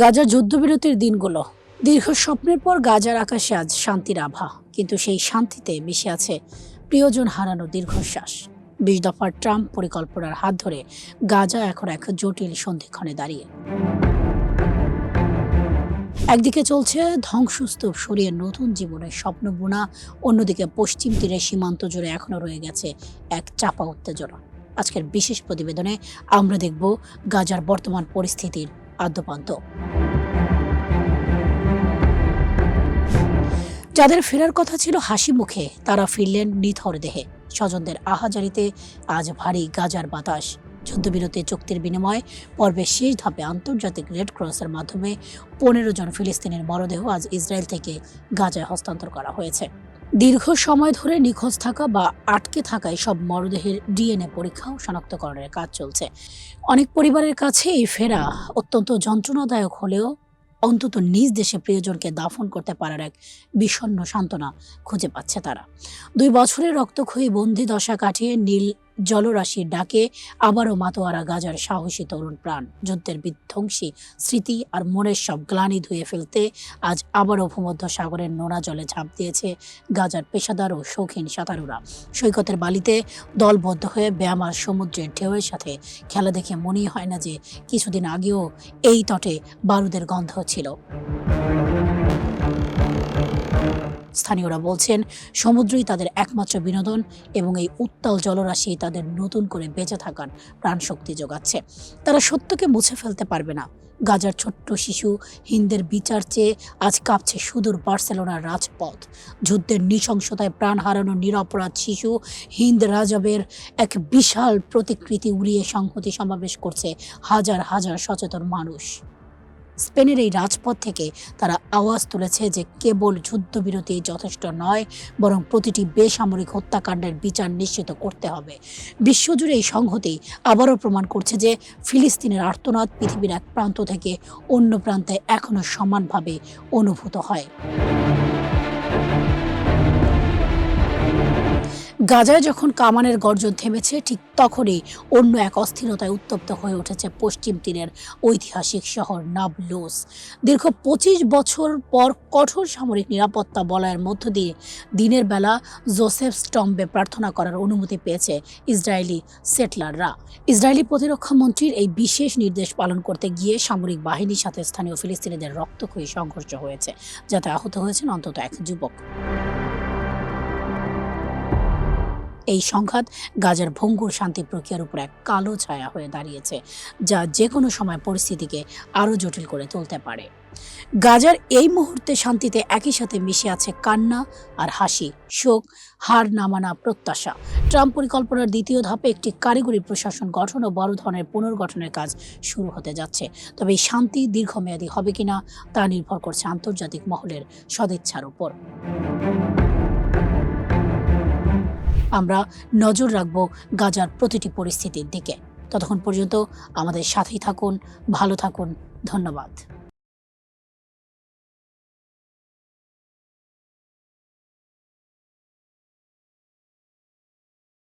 গাজার যুদ্ধবিরতির দিনগুলো। দীর্ঘ স্বপ্নের পর গাজার আকাশে আজ শান্তির আভা, কিন্তু সেই শান্তিতে মিশে আছে প্রিয়জন হারানো দীর্ঘশ্বাস। বিশ দফার ট্রাম্প পরিকল্পনার হাত ধরে গাজা এখন এক জটিল সন্ধিক্ষণে দাঁড়িয়ে। একদিকে চলছে ধ্বংসস্তূপ, সরিয়ে নতুন জীবনের স্বপ্ন বোনা, অন্যদিকে পশ্চিম তীরের সীমান্ত জুড়ে এখনও রয়ে গেছে এক চাপা উত্তেজনা। আজকের বিশেষ প্রতিবেদনে আমরা দেখব গাজার বর্তমান পরিস্থিতির আদ্যপান্ত। যাদের ফেরার কথা ছিল হাসি মুখে, তারা ফিরলেন নিথর দেহে। স্বজনদের আহাজারিতে আজ ভারী গাজার বাতাস। যুদ্ধবিরতি চুক্তির বিনিময়ে পর্বের শেষ ধাপে আন্তর্জাতিক রেড ক্রসের মাধ্যমে পনেরো জন ফিলিস্তিনের মরদেহ আজ ইসরায়েল থেকে গাজায় হস্তান্তর করা হয়েছে। দীর্ঘ সময় ধরে নিখোঁজ থাকা বা আটকে থাকায় সব মরদেহের ডিএনএ পরীক্ষাও শনাক্তকরণের কাজ চলছে। অনেক পরিবারের কাছে এই ফেরা অত্যন্ত যন্ত্রণাদায়ক হলেও অন্তত নিজ দেশে প্রিয়জনকে দাফন করতে পারার এক বিষণ্ন সান্ত্বনা খুঁজে পাচ্ছে তারা। দুই বছরের রক্তক্ষয়ী বন্দি দশা কাটিয়ে নীল জলরাশির ডাকে আবারও মাতোয়ারা গাজার সাহসী তরুণ প্রাণ। যুদ্ধের বিধ্বংসী স্মৃতি আর মনের সব গ্লানি ধুয়ে ফেলতে আজ আবারও ভূমধ্য সাগরের নোনা জলে ঝাঁপ দিয়েছে গাজার পেশাদার ও শৌখিন সাঁতারুরা। সৈকতের বালিতে দলবদ্ধ হয়ে ব্যায়াম আর সমুদ্রের ঢেউয়ের সাথে খেলা দেখে মনেই হয় না যে কিছুদিন আগেও এই তটে বারুদের গন্ধ ছিল। স্থানীয়রা বলছেন, সমুদ্রই তাদের একমাত্র বিনোদন এবং এই উত্তাল জলরাশি তাদের নতুন করে বেঁচে থাকার প্রাণশক্তি যোগাচ্ছে। তারা সত্যকে মুছে ফেলতে পারবে না। গাজার ছোট্ট শিশু হিন্দের বিচার চেয়ে আজ কাঁপছে সুদূর বার্সেলোনার রাজপথ। যুদ্ধের নৃশংসতায় প্রাণ হারানো নিরপরাধ শিশু হিন্দ রাজাবের এক বিশাল প্রতিকৃতি উড়িয়ে সংহতি সমাবেশ করছে হাজার হাজার সচেতন মানুষ। স্পেনের এই রাজপথ থেকে তারা আওয়াজ তুলেছে যে কেবল যুদ্ধবিরতি যথেষ্ট নয়, বরং প্রতিটি বেসামরিক হত্যাকাণ্ডের বিচার নিশ্চিত করতে হবে। বিশ্বজুড়ে এই সংহতি আবারও প্রমাণ করছে যে ফিলিস্তিনের আর্তনাদ পৃথিবীর এক প্রান্ত থেকে অন্য প্রান্তে এখনও সমানভাবে অনুভূত হয়। গাজায় যখন কামানের গর্জন থেমেছে, ঠিক তখনই অন্য এক অস্থিরতায় উত্তপ্ত হয়ে উঠেছে পশ্চিম তীরের ঐতিহাসিক শহর নাবলুস। দীর্ঘ পঁচিশ বছর পর কঠোর সামরিক নিরাপত্তা বলয়ের মধ্য দিয়ে দিনের বেলা জোসেফ স্টম্বে প্রার্থনা করার অনুমতি পেয়েছে ইসরায়েলি সেটলাররা। ইসরায়েলি প্রতিরক্ষা মন্ত্রীর এই বিশেষ নির্দেশ পালন করতে গিয়ে সামরিক বাহিনীর সাথে স্থানীয় ফিলিস্তিনিদের রক্তক্ষয়ী সংঘর্ষ হয়েছে, যাতে আহত হয়েছেন অন্তত এক যুবক। এই সংঘাত গাজার ভঙ্গুর শান্তি প্রক্রিয়ার উপর এক কালো ছায়া হয়ে দাঁড়িয়েছে, যা যে কোনো সময় পরিস্থিতিকে আরও জটিল করে তুলতে পারে। গাজার এই মুহূর্তে শান্তিতে একই সাথে মিশে আছে কান্না আর হাসি, শোক, হার নামানা প্রত্যাশা। ট্রাম্প পরিকল্পনার দ্বিতীয় ধাপে একটি কারিগরি প্রশাসন গঠন ও বড় ধরনের পুনর্গঠনের কাজ শুরু হতে যাচ্ছে। তবে এই শান্তি দীর্ঘমেয়াদী হবে কিনা তা নির্ভর করছে আন্তর্জাতিক মহলের সদিচ্ছার উপর। আমরা নজর রাখব গাজার প্রতিটি পরিস্থিতির দিকে। ততক্ষণ পর্যন্ত আমাদের সাথেই থাকুন, ভালো থাকুন, ধন্যবাদ।